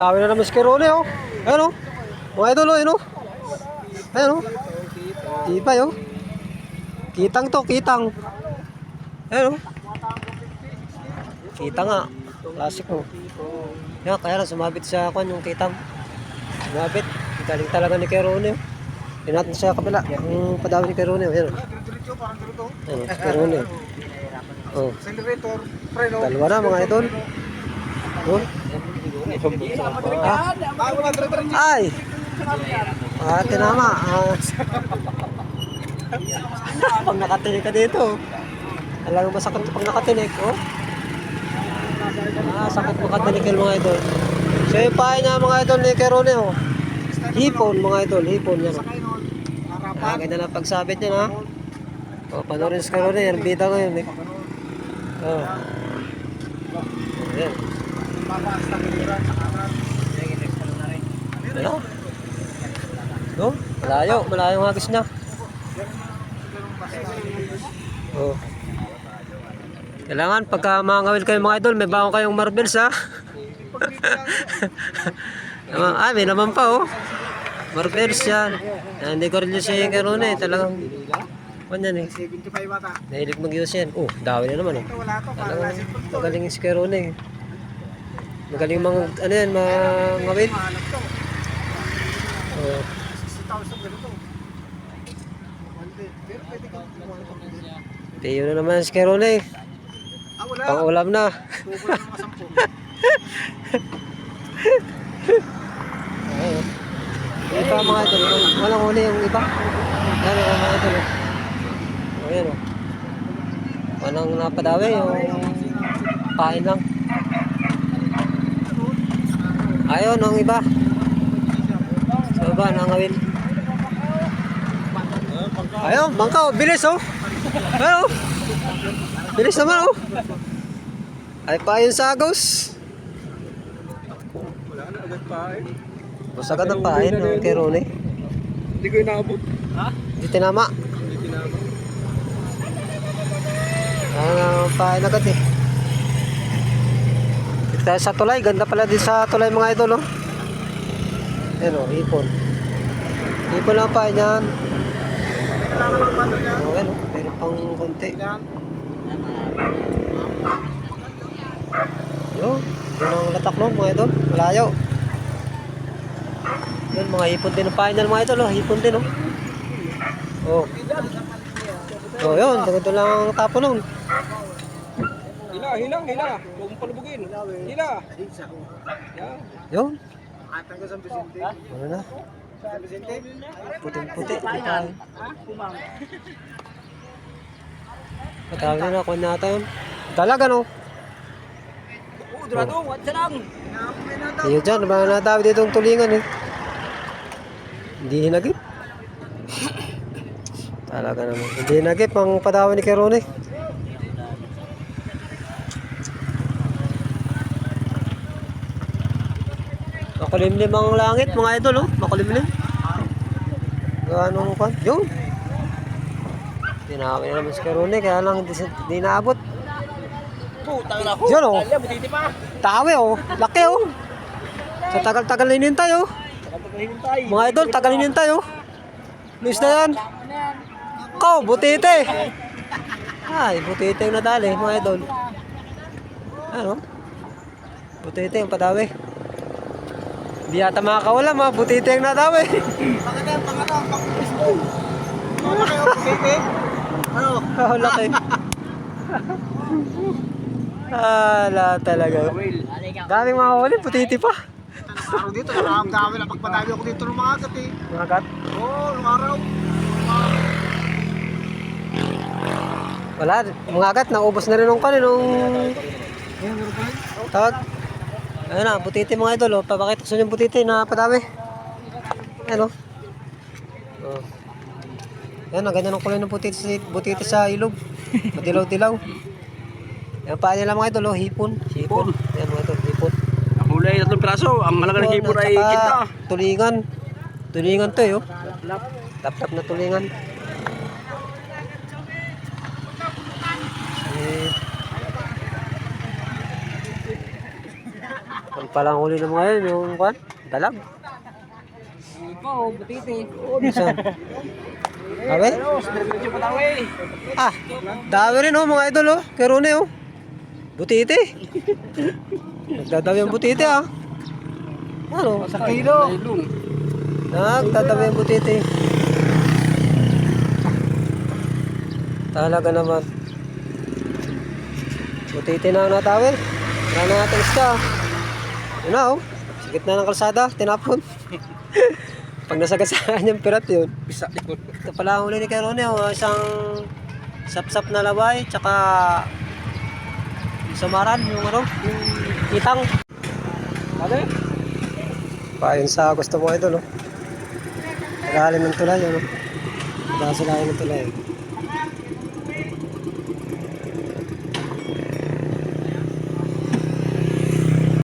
Dami na naman si Kerone, oh. Ayan, oh. Mga idol, oh, yun, oh. Ayan, oh. Tibay, oh. Kitang to, kitang. Ayan, oh. Kita nga. Classic, oh. Yan, kaya lang sumabit sa kwan yung kitang. Sumabit. Galing talaga ni Kerone, oh. Yan natin sa kabila. Yung padawi ni Kerone, oh. Ayan, oh. Ayan, si Kerone, oh. Oh. Dalawa na, mga idol. Oh. Ah. Ay! Ah, tinama. Ah. pag nakatinig ka dito. Alam mo masakit pag nakatinig, oh. Ah, sakit makatinig yung mga idol. So yung pahay niya mga idol ni Kerone, oh. Hipon mga idol, hipon yan. Oh. Ah, ganda na pagsabit niya na. Oh, panoorin si Kerone, yan bida ngayon. Eh. Oh. Ayan. Ano? No? Malayo, malayo ang agis niya. Oh. Kailangan pagka mangawil kayo mga idol, may bago kayong marbles ha. Naman- ah, may naman pa oh. Marbles yan. Ah, hindi ko rin yung si Karone eh. Talagang, ano yan eh. 75 bata. Nahilig mag-use yan. Oh, dawi na naman para Talagang magaling si Karone eh. Magaling mga, ano yan. Mahanap to. Oh. 60,000 ganito. Hindi. Pero pwede kang kumuha ito. Tiyo na naman si Karone eh. Ah, wala. Na. Tubo na mga. Ayun. Yung iba mga idol, walang huli yung iba. Yan yung mga oh. O yan o. Walang napadawi, yung pain lang. Ayun, ang iba. Sa iba, nangawin. Ayun, bangkaw, bilis oh. Ayun oh. Bilis naman oh. Ay pa yung sagos. Wala na, agad pa eh. Basta agad ang pain ng Kerone. Hindi ko inaabot. Ha? Hindi tinama. Hindi tinama. Ah, pain agad eh. Tayo sa tulay. Ganda pala din sa tulay mga idol oh. Ayan oh, hipon. Hipon lang pain yan. Wala naman ba niya? Oh, ayan oh, meron pang konti. Yan. Yo, yun ang latak no mga idol. Malayo. Yun, mga hipon din ang yan mga idol oh. Hipon din oh. Oh. Oh, yun. Ganito lang ang tapo nun. Hila, hila, hila. Huwag mong palubugin. Hila. Yan. Yun. Atang ko sa Vicente. Ano na? Sa Vicente? Puting-puti. Puting. Matawag na na, kuha natin. Talaga no? Oo, durado. What sa lang? Ayun dyan, mga natawag dito ang tulingan eh. Hindi hinagip. Talaga naman. Hindi hinagip ang padawan ni Kerone. Makulimlim ang langit mga idol oh. Makulimlim. Ganong kwan. Yun. Tinawi na naman si Kerone kaya lang si- hindi naabot. Putang na Yun oh. Tawi oh. Laki oh. Sa tagal-tagal na hinintay oh. Mga idol, tagal hinintay oh. Luis na yan. Ko, butite. Ay, butite yung nadali, mga idol. Ano? Butite yung padawi. Hindi yata makakawala, mga butite yung nadawi. Bakit yan? Pang ano? Pang baseball. Ano kayo? Butiti? Ano? Oh, laki. Ala talaga. Daming mga huli, butite pa. Araw dito, nakakamdami na pagpadabi ako dito ng mga agat eh. Mga. Oo, oh, nung araw. Wala, mga agat, naubos na rin nung kanin nung. Tawag. Ayun na, butiti mga idol. Oh. Papakita ko sa inyo yung butiti na padami. Ayan o. Oh. Ayan, ang ganyan ang kulay ng butiti, butiti sa ilog. Madilaw-dilaw. Ayan pa nila mga idol. Oh. Hipon. Hipon. Ayan mga idol, hipon. Ang huli ay tatlong piraso. Ang halaga ng hipon ay kita. Tulingan. Tulingan to eh. Oh. Tap-tap na tulingan. Eh, palang huli ng mga yun, yung kwan, dalag. Ikaw, butiti. Sabi? Pa tayo eh. Ah, dami rin oh, mga idol oh. Kay Rune oh. Butiti. Nagdadawi ang butiti ah. Ano? Sa kilo. Nagdadawi ang butiti. Talaga naman. Butiti na ang natawin. Wala na natin isda. Yun na oh. Sa gitna ng kalsada, tinapon. Pag nasagasaan yung pirat yun. Bisa likod. Ito pala ang huli ni Kerone, oh, isang sap-sap na laway, tsaka samaran, yung ano, yung itang. Ano eh? Payon sa gusto mo ito, no? Ilalim ng tulay, ano? Sa ilalim ng tulay.